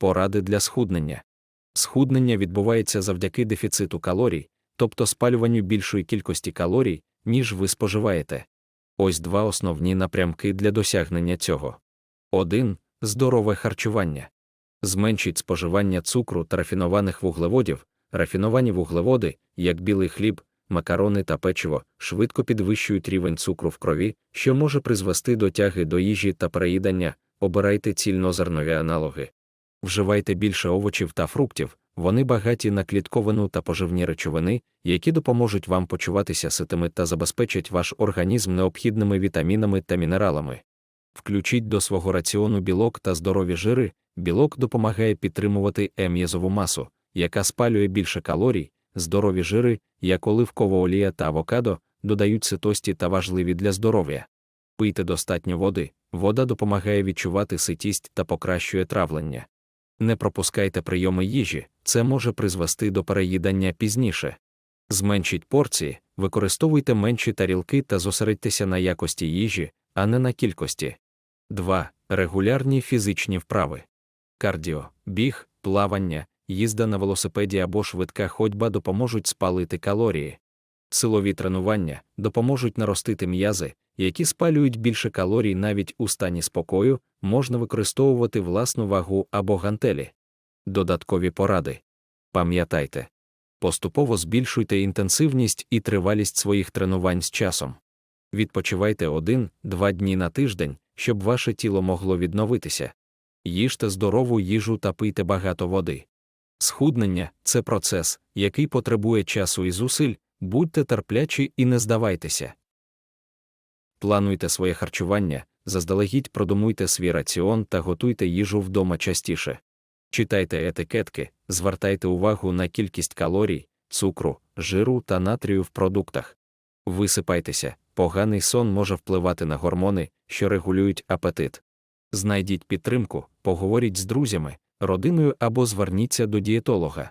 Поради для схуднення. Схуднення відбувається завдяки дефіциту калорій, тобто спалюванню більшої кількості калорій, ніж ви споживаєте. Ось два основні напрямки для досягнення цього. 1. Здорове харчування. Зменшіть споживання цукру та рафінованих вуглеводів. Рафіновані вуглеводи, як білий хліб, макарони та печиво, швидко підвищують рівень цукру в крові, що може призвести до тяги до їжі та переїдання. Обирайте цільнозернові аналоги. Вживайте більше овочів та фруктів, вони багаті на клітковину та поживні речовини, які допоможуть вам почуватися ситими та забезпечать ваш організм необхідними вітамінами та мінералами. Включіть до свого раціону білок та здорові жири, білок допомагає підтримувати ем'язову масу, яка спалює більше калорій, здорові жири, як оливкова олія та авокадо, додають ситості та важливі для здоров'я. Пийте достатньо води, вода допомагає відчувати ситість та покращує травлення. Не пропускайте прийоми їжі, це може призвести до переїдання пізніше. Зменшіть порції, використовуйте менші тарілки та зосередьтеся на якості їжі, а не на кількості. 2. Регулярні фізичні вправи. Кардіо, біг, плавання, їзда на велосипеді або швидка ходьба допоможуть спалити калорії. Силові тренування допоможуть наростити м'язи, які спалюють більше калорій навіть у стані спокою, можна використовувати власну вагу або гантелі. Додаткові поради. Пам'ятайте, поступово збільшуйте інтенсивність і тривалість своїх тренувань з часом. Відпочивайте один-два дні на тиждень, щоб ваше тіло могло відновитися. Їжте здорову їжу та пийте багато води. Схуднення це процес, який потребує часу і зусиль, будьте терплячі і не здавайтеся. Плануйте своє харчування, заздалегідь продумуйте свій раціон та готуйте їжу вдома частіше. Читайте етикетки, звертайте увагу на кількість калорій, цукру, жиру та натрію в продуктах. Висипайтеся, поганий сон може впливати на гормони, що регулюють апетит. Знайдіть підтримку, поговоріть з друзями, родиною або зверніться до дієтолога.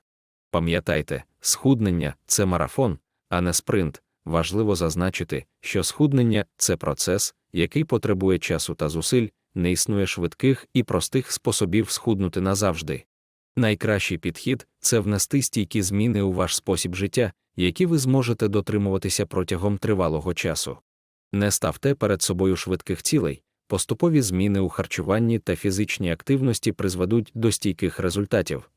Пам'ятайте, схуднення це марафон, а не спринт. Важливо зазначити, що схуднення це процес, який потребує часу та зусиль, не існує швидких і простих способів схуднути назавжди. Найкращий підхід це внести стійкі зміни у ваш спосіб життя, які ви зможете дотримуватися протягом тривалого часу. Не ставте перед собою швидких цілей, поступові зміни у харчуванні та фізичній активності призведуть до стійких результатів.